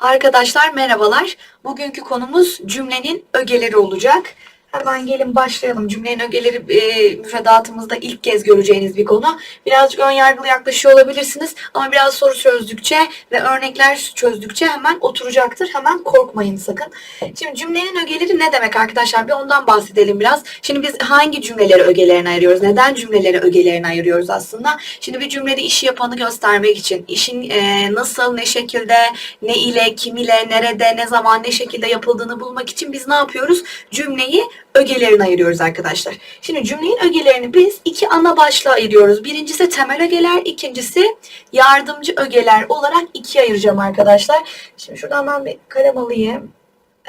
Arkadaşlar merhabalar. Bugünkü konumuz cümlenin ögeleri olacak. Hemen gelin başlayalım. Cümlenin ögeleri e, müfredatımızda ilk kez göreceğiniz bir konu. Birazcık ön yargılı yaklaşıyor olabilirsiniz ama biraz soru çözdükçe ve örnekler çözdükçe hemen oturacaktır. Hemen korkmayın sakın. Şimdi cümlenin ögeleri ne demek arkadaşlar? Bir ondan bahsedelim biraz. Şimdi biz hangi cümleleri ögelerine ayırıyoruz? Neden cümleleri ögelerine ayırıyoruz aslında? Şimdi bir cümlede işi yapanı göstermek için, işin e, nasıl, ne şekilde, ne ile, kim ile, nerede, ne zaman, ne şekilde yapıldığını bulmak için biz ne yapıyoruz? Cümleyi ögelerine ayırıyoruz arkadaşlar. Şimdi cümlenin ögelerini biz iki ana başlığa ayırıyoruz. Birincisi temel ögeler, ikincisi yardımcı ögeler olarak ikiye ayıracağım arkadaşlar. Şimdi şuradan ben bir kalem alayım.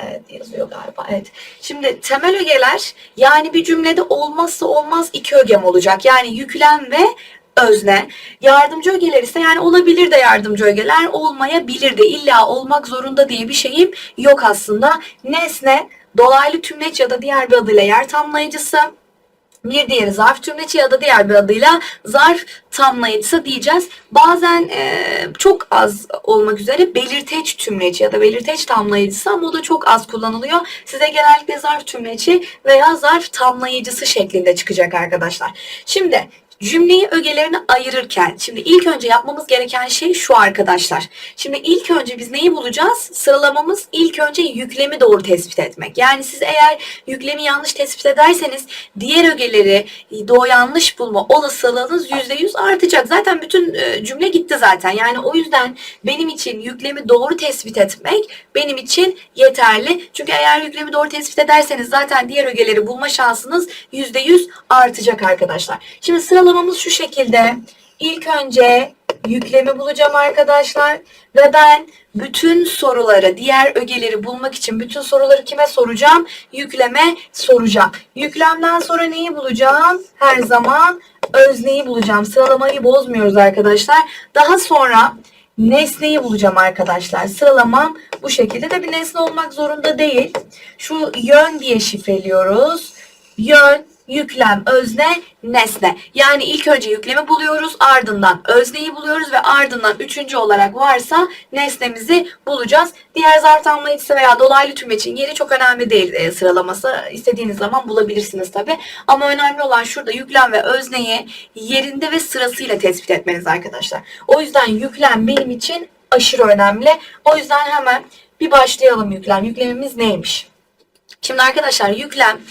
Evet yazıyor galiba. Evet. Şimdi temel ögeler yani bir cümlede olmazsa olmaz iki ögem olacak. Yani yüklem ve özne. Yardımcı ögeler ise yani olabilir de yardımcı ögeler olmayabilir de illa olmak zorunda diye bir şeyim yok aslında. Nesne dolaylı tümleç ya da diğer bir adıyla yer tamlayıcısı. Bir diğeri zarf tümleci ya da diğer bir adıyla zarf tamlayıcısı diyeceğiz. Bazen e, çok az olmak üzere belirteç tümleci ya da belirteç tamlayıcısı ama o da çok az kullanılıyor. Size genellikle zarf tümleci veya zarf tamlayıcısı şeklinde çıkacak arkadaşlar. Şimdi Cümleyi ögelerine ayırırken şimdi ilk önce yapmamız gereken şey şu arkadaşlar. Şimdi ilk önce biz neyi bulacağız? Sıralamamız ilk önce yüklemi doğru tespit etmek. Yani siz eğer yüklemi yanlış tespit ederseniz diğer ögeleri doğru yanlış bulma olasılığınız %100 artacak. Zaten bütün e, cümle gitti zaten. Yani o yüzden benim için yüklemi doğru tespit etmek benim için yeterli. Çünkü eğer yüklemi doğru tespit ederseniz zaten diğer ögeleri bulma şansınız %100 artacak arkadaşlar. Şimdi sıralamamız şu şekilde. İlk önce yüklemi bulacağım arkadaşlar ve ben bütün soruları, diğer ögeleri bulmak için bütün soruları kime soracağım? Yükleme soracağım. Yüklemden sonra neyi bulacağım? Her zaman özneyi bulacağım. Sıralamayı bozmuyoruz arkadaşlar. Daha sonra nesneyi bulacağım arkadaşlar. Sıralamam bu şekilde de bir nesne olmak zorunda değil. Şu yön diye şifreliyoruz. Yön, yüklem, özne, nesne. Yani ilk önce yüklemi buluyoruz, ardından özneyi buluyoruz ve ardından üçüncü olarak varsa nesnemizi bulacağız. Diğer zarf tamlayıcısı veya dolaylı tümeçin yeri çok önemli değil e, sıralaması. İstediğiniz zaman bulabilirsiniz tabi. Ama önemli olan şurada yüklem ve özneyi yerinde ve sırasıyla tespit etmeniz arkadaşlar. O yüzden yüklem benim için aşırı önemli. O yüzden hemen bir başlayalım yüklem. Yüklemimiz neymiş? Şimdi arkadaşlar yüklem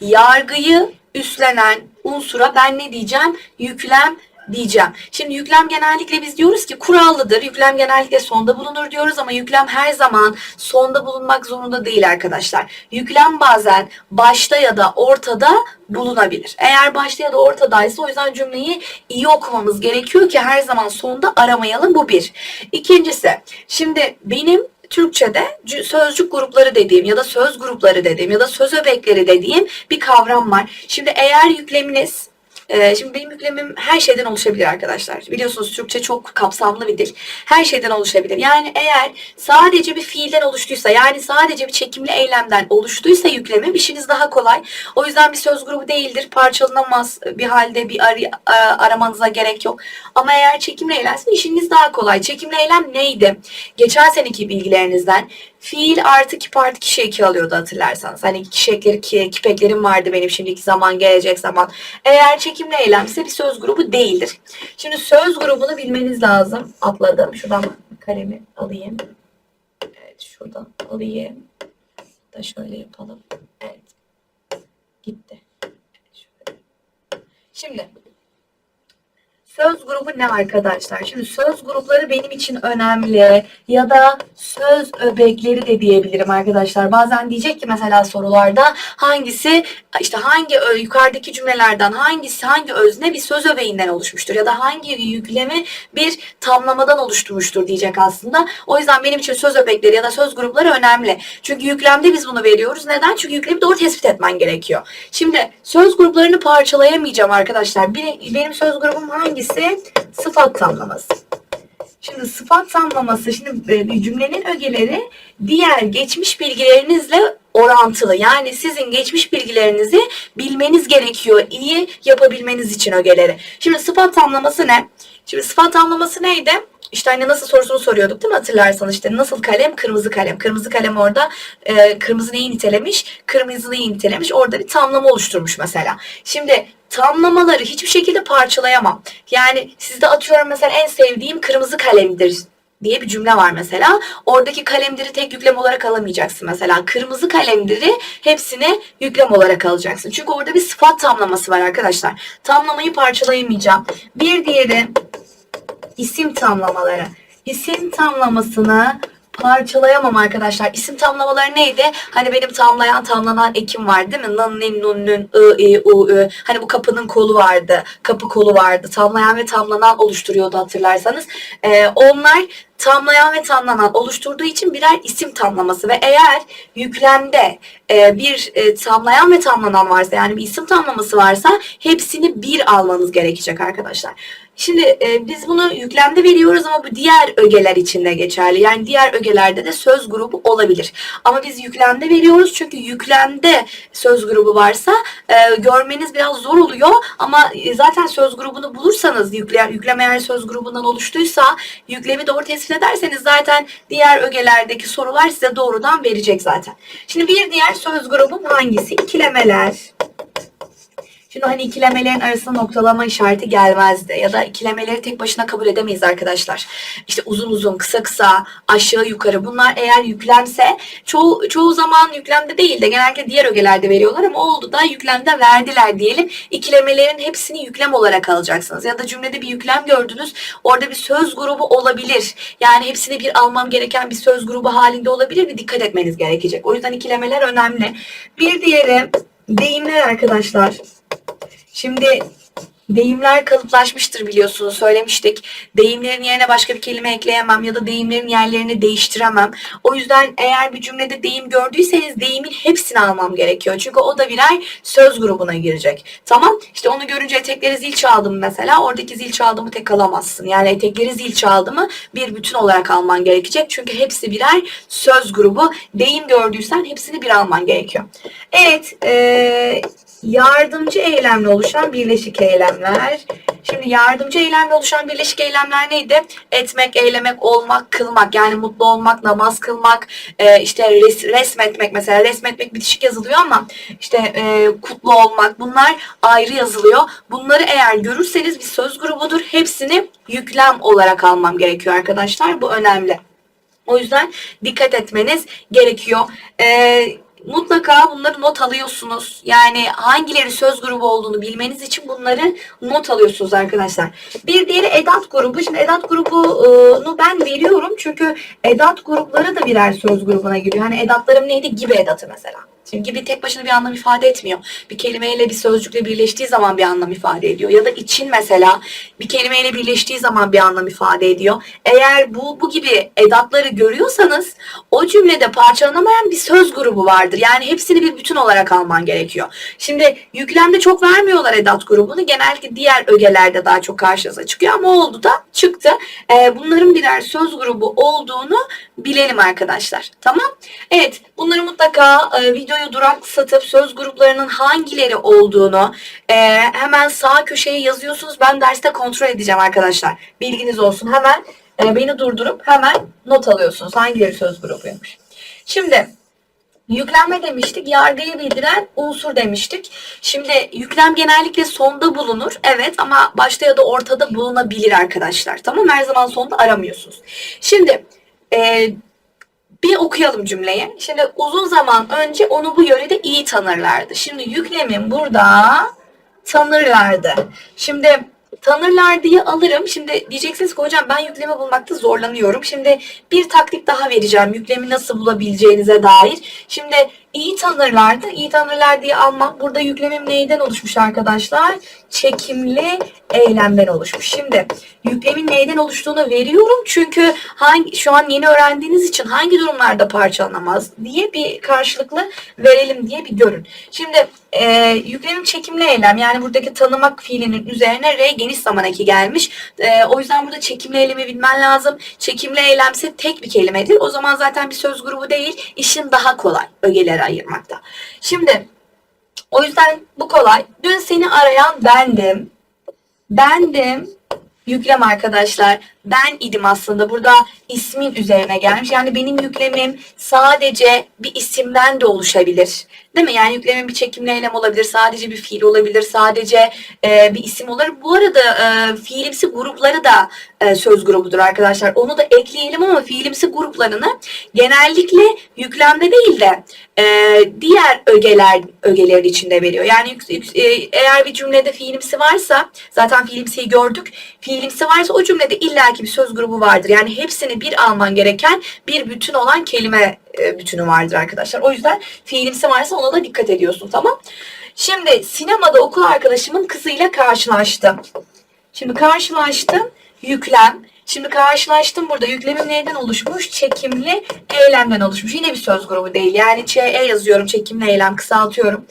yargıyı üstlenen unsura ben ne diyeceğim? Yüklem diyeceğim. Şimdi yüklem genellikle biz diyoruz ki kurallıdır. Yüklem genellikle sonda bulunur diyoruz ama yüklem her zaman sonda bulunmak zorunda değil arkadaşlar. Yüklem bazen başta ya da ortada bulunabilir. Eğer başta ya da ortadaysa o yüzden cümleyi iyi okumamız gerekiyor ki her zaman sonda aramayalım. Bu bir. İkincisi şimdi benim Türkçe'de sözcük grupları dediğim ya da söz grupları dediğim ya da söz öbekleri dediğim bir kavram var. Şimdi eğer yükleminiz ee, şimdi benim yüklemim her şeyden oluşabilir arkadaşlar. Biliyorsunuz Türkçe çok kapsamlı bir dil. Her şeyden oluşabilir. Yani eğer sadece bir fiilden oluştuysa yani sadece bir çekimli eylemden oluştuysa yüklemim işiniz daha kolay. O yüzden bir söz grubu değildir. Parçalanamaz bir halde bir ar aramanıza gerek yok. Ama eğer çekimli eylemse işiniz daha kolay. Çekimli eylem neydi? Geçen seneki bilgilerinizden fiil artı kip artı kişi eki alıyordu hatırlarsanız. Hani kişi ekleri, ki, kip eklerim vardı benim şimdiki zaman, gelecek zaman. Eğer çekimli eylemse bir söz grubu değildir. Şimdi söz grubunu bilmeniz lazım. Atladım. Şuradan kalemi alayım. Evet şuradan alayım. Da şöyle yapalım. Evet. Gitti. Şimdi Söz grubu ne arkadaşlar? Şimdi söz grupları benim için önemli ya da söz öbekleri de diyebilirim arkadaşlar. Bazen diyecek ki mesela sorularda hangisi işte hangi yukarıdaki cümlelerden hangisi hangi özne bir söz öbeğinden oluşmuştur ya da hangi yüklemi bir tamlamadan oluşturmuştur diyecek aslında. O yüzden benim için söz öbekleri ya da söz grupları önemli. Çünkü yüklemde biz bunu veriyoruz. Neden? Çünkü yüklemi doğru tespit etmen gerekiyor. Şimdi söz gruplarını parçalayamayacağım arkadaşlar. Benim söz grubum hangisi? Birincisi sıfat tamlaması. Şimdi sıfat tamlaması, şimdi e, cümlenin ögeleri diğer geçmiş bilgilerinizle orantılı. Yani sizin geçmiş bilgilerinizi bilmeniz gerekiyor iyi yapabilmeniz için ögeleri. Şimdi sıfat tamlaması ne? Şimdi sıfat tamlaması neydi? İşte hani nasıl sorusunu soruyorduk değil mi hatırlarsanız işte nasıl kalem kırmızı kalem. Kırmızı kalem orada e, kırmızı neyi nitelemiş? Kırmızıyı nitelemiş. Orada bir tamlama oluşturmuş mesela. Şimdi tamlamaları hiçbir şekilde parçalayamam. Yani sizde atıyorum mesela en sevdiğim kırmızı kalemdir diye bir cümle var mesela. Oradaki kalemdiri tek yüklem olarak alamayacaksın mesela. Kırmızı kalemdiri hepsini yüklem olarak alacaksın. Çünkü orada bir sıfat tamlaması var arkadaşlar. Tamlamayı parçalayamayacağım. Bir diğeri isim tamlamaları. İsim tamlamasını parçalayamam arkadaşlar. İsim tamlamaları neydi? Hani benim tamlayan tamlanan ekim var değil mi? Nın, nin, nun, nün, ı, i, u, ü. Hani bu kapının kolu vardı. Kapı kolu vardı. Tamlayan ve tamlanan oluşturuyordu hatırlarsanız. Ee, onlar tamlayan ve tamlanan oluşturduğu için birer isim tamlaması ve eğer yüklemde e, bir e, tamlayan ve tamlanan varsa yani bir isim tamlaması varsa hepsini bir almanız gerekecek arkadaşlar. Şimdi e, biz bunu yüklemde veriyoruz ama bu diğer ögeler için de geçerli. Yani diğer ögelerde de söz grubu olabilir. Ama biz yüklemde veriyoruz çünkü yüklemde söz grubu varsa e, görmeniz biraz zor oluyor. Ama e, zaten söz grubunu bulursanız yükle, yüklem eğer söz grubundan oluştuysa yüklemi doğru tespit ederseniz zaten diğer ögelerdeki sorular size doğrudan verecek zaten. Şimdi bir diğer söz grubum hangisi? İkilemeler. Şimdi hani ikilemelerin arasında noktalama işareti gelmezdi. Ya da ikilemeleri tek başına kabul edemeyiz arkadaşlar. İşte uzun uzun, kısa kısa, aşağı yukarı bunlar eğer yüklemse çoğu, çoğu zaman yüklemde değil de genellikle diğer ögelerde veriyorlar ama oldu da yüklemde verdiler diyelim. İkilemelerin hepsini yüklem olarak alacaksınız. Ya da cümlede bir yüklem gördünüz. Orada bir söz grubu olabilir. Yani hepsini bir almam gereken bir söz grubu halinde olabilir ve dikkat etmeniz gerekecek. O yüzden ikilemeler önemli. Bir diğeri deyimler arkadaşlar. Şimdi deyimler kalıplaşmıştır biliyorsunuz söylemiştik. Deyimlerin yerine başka bir kelime ekleyemem ya da deyimlerin yerlerini değiştiremem. O yüzden eğer bir cümlede deyim gördüyseniz deyimin hepsini almam gerekiyor. Çünkü o da birer söz grubuna girecek. Tamam işte onu görünce etekleri zil çaldım mesela. Oradaki zil çaldımı tek alamazsın. Yani etekleri zil çaldımı bir bütün olarak alman gerekecek. Çünkü hepsi birer söz grubu. Deyim gördüysen hepsini bir alman gerekiyor. Evet. Ee, yardımcı eylemle oluşan birleşik eylemler. Şimdi yardımcı eylemle oluşan birleşik eylemler neydi? Etmek, eylemek, olmak, kılmak. Yani mutlu olmak, namaz kılmak, e, işte res, resmetmek mesela. Resmetmek bitişik yazılıyor ama işte e, kutlu olmak bunlar ayrı yazılıyor. Bunları eğer görürseniz bir söz grubudur. Hepsini yüklem olarak almam gerekiyor arkadaşlar. Bu önemli. O yüzden dikkat etmeniz gerekiyor. Eee mutlaka bunları not alıyorsunuz. Yani hangileri söz grubu olduğunu bilmeniz için bunları not alıyorsunuz arkadaşlar. Bir diğeri edat grubu. Şimdi edat grubunu ben veriyorum çünkü edat grupları da birer söz grubuna giriyor. Hani edatlarım neydi? Gibi edatı mesela. Şimdi gibi tek başına bir anlam ifade etmiyor. Bir kelimeyle bir sözcükle birleştiği zaman bir anlam ifade ediyor. Ya da için mesela bir kelimeyle birleştiği zaman bir anlam ifade ediyor. Eğer bu bu gibi edatları görüyorsanız o cümlede parçalanamayan bir söz grubu vardır. Yani hepsini bir bütün olarak alman gerekiyor. Şimdi yüklemde çok vermiyorlar edat grubunu. Genellikle diğer ögelerde daha çok karşınıza çıkıyor ama oldu da çıktı. Ee, bunların birer söz grubu olduğunu bilelim arkadaşlar. Tamam? Evet. Bunları mutlaka e, videoyu duraksatıp söz gruplarının hangileri olduğunu e, hemen sağ köşeye yazıyorsunuz. Ben derste kontrol edeceğim arkadaşlar. Bilginiz olsun. Hemen e, beni durdurup hemen not alıyorsunuz. Hangileri söz grubuymuş. Şimdi Yüklenme demiştik. Yargıyı bildiren unsur demiştik. Şimdi yüklem genellikle sonda bulunur. Evet ama başta ya da ortada bulunabilir arkadaşlar. Tamam her zaman sonda aramıyorsunuz. Şimdi e, bir okuyalım cümleyi. Şimdi uzun zaman önce onu bu yörede iyi tanırlardı. Şimdi yüklemin burada tanırlardı. Şimdi tanırlar diye alırım. Şimdi diyeceksiniz ki hocam ben yüklemi bulmakta zorlanıyorum. Şimdi bir taktik daha vereceğim yüklemi nasıl bulabileceğinize dair. Şimdi iyi tanırlardı. İyi tanırlar diye almam. Burada yüklemim neyden oluşmuş arkadaşlar? Çekimli eylemden oluşmuş. Şimdi yüklemin neyden oluştuğunu veriyorum. Çünkü hangi şu an yeni öğrendiğiniz için hangi durumlarda parçalanamaz diye bir karşılıklı verelim diye bir görün. Şimdi e, yüklemin çekimli eylem yani buradaki tanımak fiilinin üzerine R geniş zaman eki gelmiş. E, o yüzden burada çekimli eylemi bilmen lazım. Çekimli eylemse tek bir kelimedir. O zaman zaten bir söz grubu değil. işin daha kolay ögeleri ayırmakta. Şimdi o yüzden bu kolay. Dün seni arayan bendim. Bendim. Yüklem arkadaşlar. Ben idim aslında. Burada ismin üzerine gelmiş. Yani benim yüklemim sadece bir isimden de oluşabilir. Değil mi? Yani yüklemin bir çekimli eylem olabilir. Sadece bir fiil olabilir. Sadece e, bir isim olabilir. Bu arada e, fiilimsi grupları da e, söz grubudur arkadaşlar. Onu da ekleyelim ama fiilimsi gruplarını genellikle yüklemde değil de e, diğer ögeler ögelerin içinde veriyor. Yani yük- yük- e, eğer bir cümlede fiilimsi varsa zaten fiilimsiyi gördük. Fiilimsi varsa o cümlede illaki bir söz grubu vardır. Yani hepsini bir alman gereken bir bütün olan kelime e, bütünü vardır arkadaşlar. O yüzden fiilimsi varsa ona da dikkat ediyorsun tamam? Şimdi sinemada okul arkadaşımın kızıyla karşılaştım. Şimdi karşılaştım yüklem. Şimdi karşılaştım burada yüklemim neyden oluşmuş? Çekimli eylemden oluşmuş. Yine bir söz grubu değil. Yani ÇE yazıyorum çekimli eylem kısaltıyorum.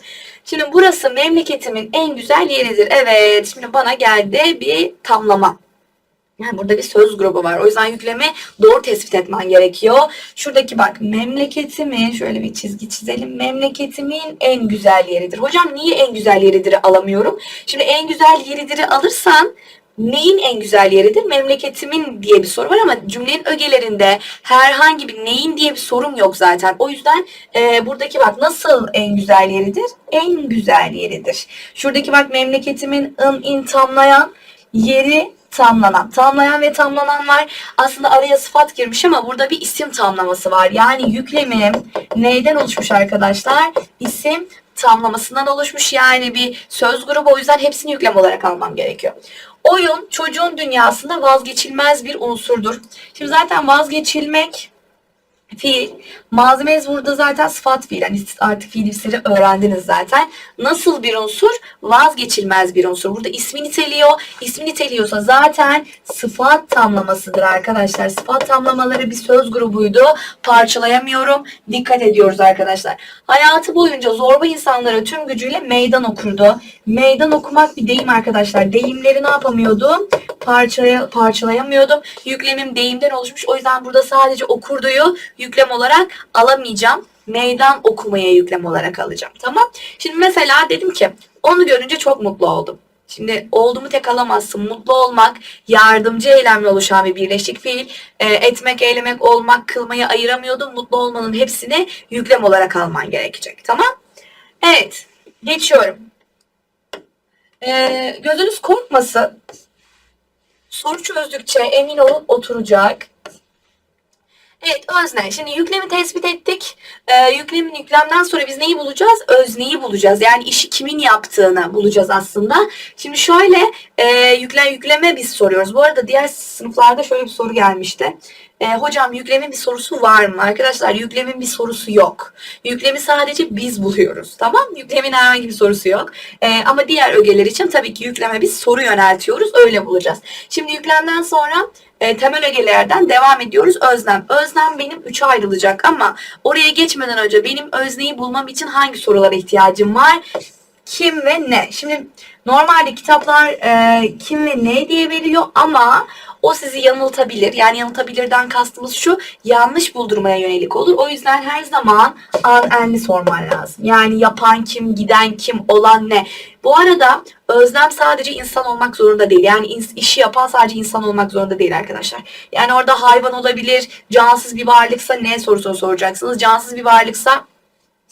Şimdi burası memleketimin en güzel yeridir. Evet şimdi bana geldi bir tamlama. Yani burada bir söz grubu var. O yüzden yüklemi doğru tespit etmen gerekiyor. Şuradaki bak memleketimin şöyle bir çizgi çizelim. Memleketimin en güzel yeridir. Hocam niye en güzel yeridir alamıyorum? Şimdi en güzel yeridir alırsan neyin en güzel yeridir? Memleketimin diye bir soru var ama cümlenin ögelerinde herhangi bir neyin diye bir sorum yok zaten. O yüzden e, buradaki bak nasıl en güzel yeridir? En güzel yeridir. Şuradaki bak memleketimin ın in tamlayan yeri tamlanan. Tamlayan ve tamlanan var. Aslında araya sıfat girmiş ama burada bir isim tamlaması var. Yani yüklemim neyden oluşmuş arkadaşlar? İsim tamlamasından oluşmuş. Yani bir söz grubu o yüzden hepsini yüklem olarak almam gerekiyor. Oyun çocuğun dünyasında vazgeçilmez bir unsurdur. Şimdi zaten vazgeçilmek fiil. Malzemeniz burada zaten sıfat fiil. Yani artık fiilimsleri öğrendiniz zaten. Nasıl bir unsur? Vazgeçilmez bir unsur. Burada ismi niteliyor. İsmi niteliyorsa zaten sıfat tamlamasıdır arkadaşlar. Sıfat tamlamaları bir söz grubuydu. Parçalayamıyorum. Dikkat ediyoruz arkadaşlar. Hayatı boyunca zorba insanlara tüm gücüyle meydan okurdu. Meydan okumak bir deyim arkadaşlar. Deyimleri ne yapamıyordum? Parçaya, parçalayamıyordum. Yüklemim deyimden oluşmuş. O yüzden burada sadece okurduyu yüklem olarak alamayacağım. Meydan okumaya yüklem olarak alacağım. Tamam. Şimdi mesela dedim ki onu görünce çok mutlu oldum. Şimdi oldumu tek alamazsın. Mutlu olmak, yardımcı eylemle oluşan bir birleşik fiil. E, etmek, eylemek, olmak, kılmayı ayıramıyordum. Mutlu olmanın hepsini yüklem olarak alman gerekecek. Tamam? Evet. Geçiyorum. E, gözünüz korkmasın. Soru çözdükçe emin olun oturacak. Evet özne. Şimdi yüklemi tespit ettik. Ee, yüklemin yüklemden sonra biz neyi bulacağız? Özneyi bulacağız. Yani işi kimin yaptığını bulacağız aslında. Şimdi şöyle e, yüklem yükleme biz soruyoruz. Bu arada diğer sınıflarda şöyle bir soru gelmişti. E, hocam yüklemin bir sorusu var mı? Arkadaşlar yüklemin bir sorusu yok. Yüklemi sadece biz buluyoruz. Tamam? Yüklemin herhangi bir sorusu yok. E, ama diğer ögeler için tabii ki yükleme biz soru yöneltiyoruz. Öyle bulacağız. Şimdi yüklemden sonra e, temel ögelerden devam ediyoruz. Özlem. Özlem benim 3'e ayrılacak ama oraya geçmeden önce benim özneyi bulmam için hangi sorulara ihtiyacım var? Kim ve ne? Şimdi normalde kitaplar e, kim ve ne diye veriyor ama o sizi yanıltabilir. Yani yanıltabilirden kastımız şu yanlış buldurmaya yönelik olur. O yüzden her zaman an enli sorman lazım. Yani yapan kim, giden kim, olan ne? Bu arada özlem sadece insan olmak zorunda değil. Yani işi yapan sadece insan olmak zorunda değil arkadaşlar. Yani orada hayvan olabilir, cansız bir varlıksa ne sorusunu soracaksınız. Cansız bir varlıksa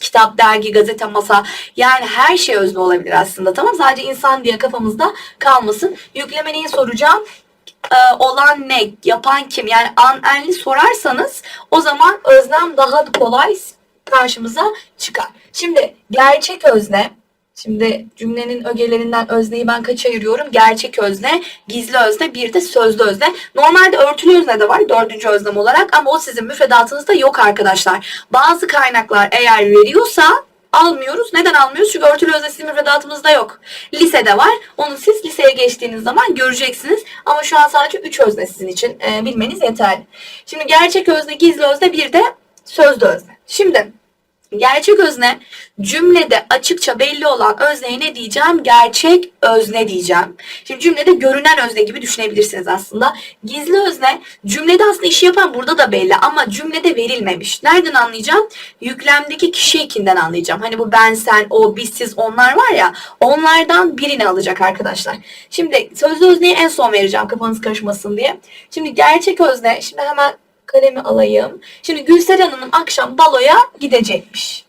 kitap, dergi, gazete, masa yani her şey özne olabilir aslında tamam sadece insan diye kafamızda kalmasın. Yükleme neyi soracağım? Ee, olan ne? Yapan kim? Yani an enli sorarsanız o zaman özlem daha kolay karşımıza çıkar. Şimdi gerçek özne Şimdi cümlenin ögelerinden özneyi ben kaç ayırıyorum? Gerçek özne, gizli özne, bir de sözlü özne. Normalde örtülü özne de var dördüncü özlem olarak ama o sizin müfredatınızda yok arkadaşlar. Bazı kaynaklar eğer veriyorsa almıyoruz. Neden almıyoruz? Çünkü örtülü özne sizin müfredatımızda yok. Lisede var. Onu siz liseye geçtiğiniz zaman göreceksiniz. Ama şu an sadece 3 özne sizin için e, bilmeniz yeterli. Şimdi gerçek özne, gizli özne, bir de sözlü özne. Şimdi Gerçek özne cümlede açıkça belli olan özneye ne diyeceğim? Gerçek özne diyeceğim. Şimdi cümlede görünen özne gibi düşünebilirsiniz aslında. Gizli özne cümlede aslında işi yapan burada da belli ama cümlede verilmemiş. Nereden anlayacağım? Yüklemdeki kişi ekinden anlayacağım. Hani bu ben, sen, o, biz, siz onlar var ya onlardan birini alacak arkadaşlar. Şimdi sözlü özneyi en son vereceğim kafanız karışmasın diye. Şimdi gerçek özne şimdi hemen kalemi alayım. Şimdi Gülseren Hanım akşam baloya gidecekmiş.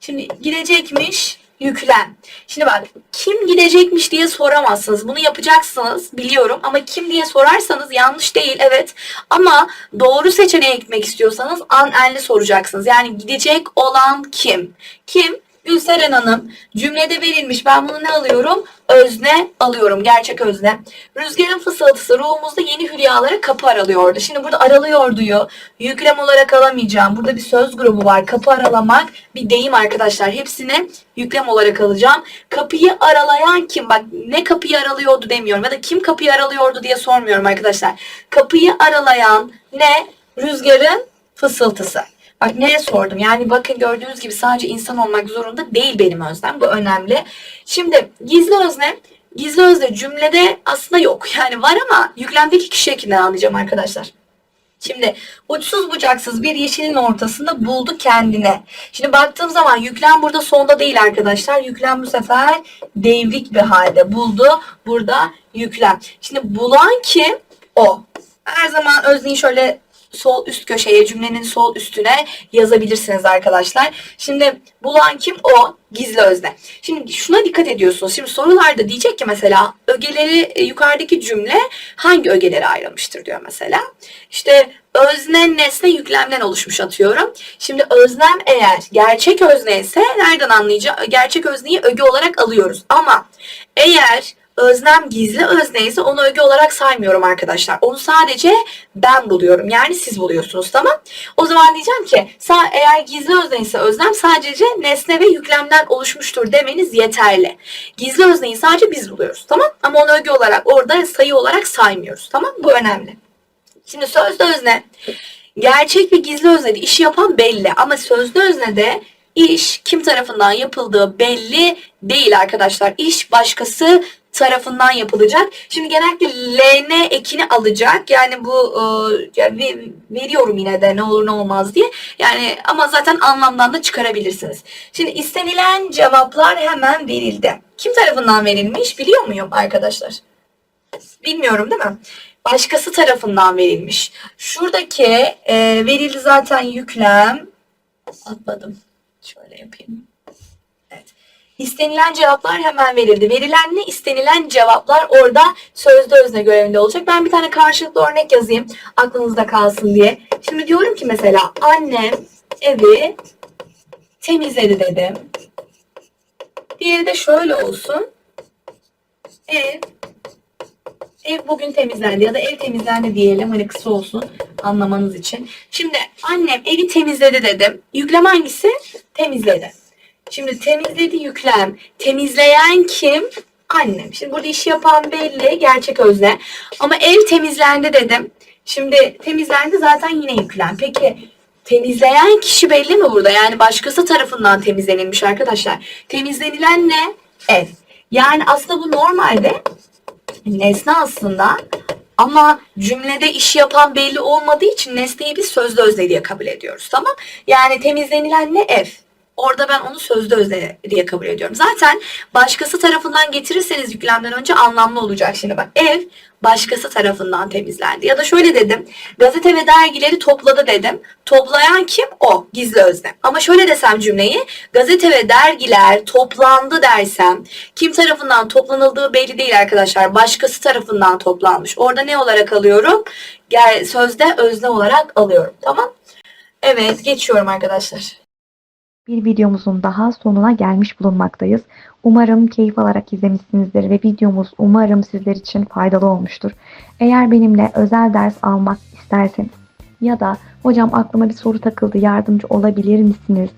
Şimdi gidecekmiş yüklem. Şimdi bak kim gidecekmiş diye soramazsınız. Bunu yapacaksınız biliyorum ama kim diye sorarsanız yanlış değil evet. Ama doğru seçeneğe gitmek istiyorsanız an enli soracaksınız. Yani gidecek olan kim? Kim? Gülseren Hanım cümlede verilmiş. Ben bunu ne alıyorum? Özne alıyorum. Gerçek özne. Rüzgarın fısıltısı ruhumuzda yeni hülyalara kapı aralıyordu. Şimdi burada aralıyor diyor. Yüklem olarak alamayacağım. Burada bir söz grubu var. Kapı aralamak bir deyim arkadaşlar. Hepsini yüklem olarak alacağım. Kapıyı aralayan kim? Bak ne kapıyı aralıyordu demiyorum. Ya da kim kapıyı aralıyordu diye sormuyorum arkadaşlar. Kapıyı aralayan ne? Rüzgarın fısıltısı. Bak neye sordum? Yani bakın gördüğünüz gibi sadece insan olmak zorunda değil benim öznem. Bu önemli. Şimdi gizli özne Gizli özne cümlede aslında yok. Yani var ama yüklemdeki kişi ekinden anlayacağım arkadaşlar. Şimdi uçsuz bucaksız bir yeşilin ortasında buldu kendine. Şimdi baktığım zaman yüklem burada sonda değil arkadaşlar. Yüklem bu sefer devrik bir halde. Buldu burada yüklem. Şimdi bulan kim? O. Her zaman özneyi şöyle sol üst köşeye cümlenin sol üstüne yazabilirsiniz arkadaşlar. Şimdi bulan kim? O. Gizli özne. Şimdi şuna dikkat ediyorsunuz. Şimdi sorularda diyecek ki mesela ögeleri e, yukarıdaki cümle hangi ögelere ayrılmıştır diyor mesela. İşte özne nesne yüklemden oluşmuş atıyorum. Şimdi öznem eğer gerçek özne ise nereden anlayacağım? Gerçek özneyi öge olarak alıyoruz. Ama eğer öznem gizli özne ise onu öge olarak saymıyorum arkadaşlar. Onu sadece ben buluyorum. Yani siz buluyorsunuz tamam. O zaman diyeceğim ki eğer gizli özne ise özlem sadece nesne ve yüklemden oluşmuştur demeniz yeterli. Gizli özneyi sadece biz buluyoruz tamam. Ama onu öge olarak orada sayı olarak saymıyoruz tamam. Bu önemli. Şimdi sözlü özne gerçek ve gizli öznede işi yapan belli ama sözlü öznede iş kim tarafından yapıldığı belli değil arkadaşlar. İş başkası tarafından yapılacak. Şimdi genellikle LN ekini alacak. Yani bu e, yani veriyorum yine de ne olur ne olmaz diye. Yani ama zaten anlamdan da çıkarabilirsiniz. Şimdi istenilen cevaplar hemen verildi. Kim tarafından verilmiş biliyor muyum arkadaşlar? Bilmiyorum değil mi? Başkası tarafından verilmiş. Şuradaki e, verildi zaten yüklem. Atladım. Şöyle yapayım. İstenilen cevaplar hemen verildi. Verilen ne? İstenilen cevaplar orada sözde özne görevinde olacak. Ben bir tane karşılıklı örnek yazayım aklınızda kalsın diye. Şimdi diyorum ki mesela annem evi temizledi dedim. Diğeri de şöyle olsun. Ev ev bugün temizlendi ya da ev temizlendi diyelim hani kısa olsun anlamanız için. Şimdi annem evi temizledi dedim. Yüklem hangisi? Temizledi. Şimdi temizledi yüklem. Temizleyen kim? Annem. Şimdi burada işi yapan belli. Gerçek özne. Ama ev temizlendi dedim. Şimdi temizlendi zaten yine yüklem. Peki temizleyen kişi belli mi burada? Yani başkası tarafından temizlenilmiş arkadaşlar. Temizlenilen ne? Ev. Yani aslında bu normalde nesne aslında ama cümlede iş yapan belli olmadığı için nesneyi biz sözlü özne diye kabul ediyoruz. Tamam? Yani temizlenilen ne? Ev. Orada ben onu sözde özne diye kabul ediyorum. Zaten başkası tarafından getirirseniz yüklemden önce anlamlı olacak. Şimdi bak ev başkası tarafından temizlendi. Ya da şöyle dedim. Gazete ve dergileri topladı dedim. Toplayan kim? O. Gizli özne. Ama şöyle desem cümleyi. Gazete ve dergiler toplandı dersem kim tarafından toplanıldığı belli değil arkadaşlar. Başkası tarafından toplanmış. Orada ne olarak alıyorum? Gel, sözde özne olarak alıyorum. Tamam? Evet geçiyorum arkadaşlar. Bir videomuzun daha sonuna gelmiş bulunmaktayız. Umarım keyif alarak izlemişsinizdir ve videomuz umarım sizler için faydalı olmuştur. Eğer benimle özel ders almak isterseniz ya da hocam aklıma bir soru takıldı yardımcı olabilir misiniz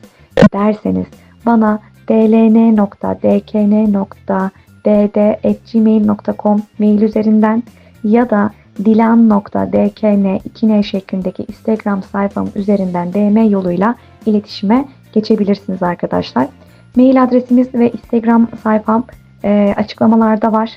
derseniz bana dln.dkn.dd.gmail.com mail üzerinden ya da dilan.dkn 2n şeklindeki Instagram sayfam üzerinden DM yoluyla iletişime geçebilirsiniz arkadaşlar. Mail adresimiz ve Instagram sayfam e, açıklamalarda var.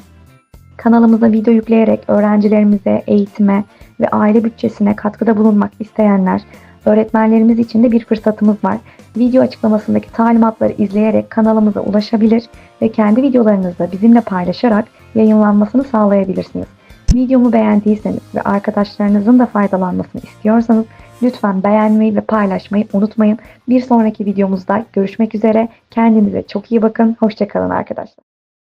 Kanalımıza video yükleyerek öğrencilerimize, eğitime ve aile bütçesine katkıda bulunmak isteyenler, öğretmenlerimiz için de bir fırsatımız var. Video açıklamasındaki talimatları izleyerek kanalımıza ulaşabilir ve kendi videolarınızı bizimle paylaşarak yayınlanmasını sağlayabilirsiniz. Videomu beğendiyseniz ve arkadaşlarınızın da faydalanmasını istiyorsanız lütfen beğenmeyi ve paylaşmayı unutmayın. Bir sonraki videomuzda görüşmek üzere. Kendinize çok iyi bakın. Hoşçakalın arkadaşlar.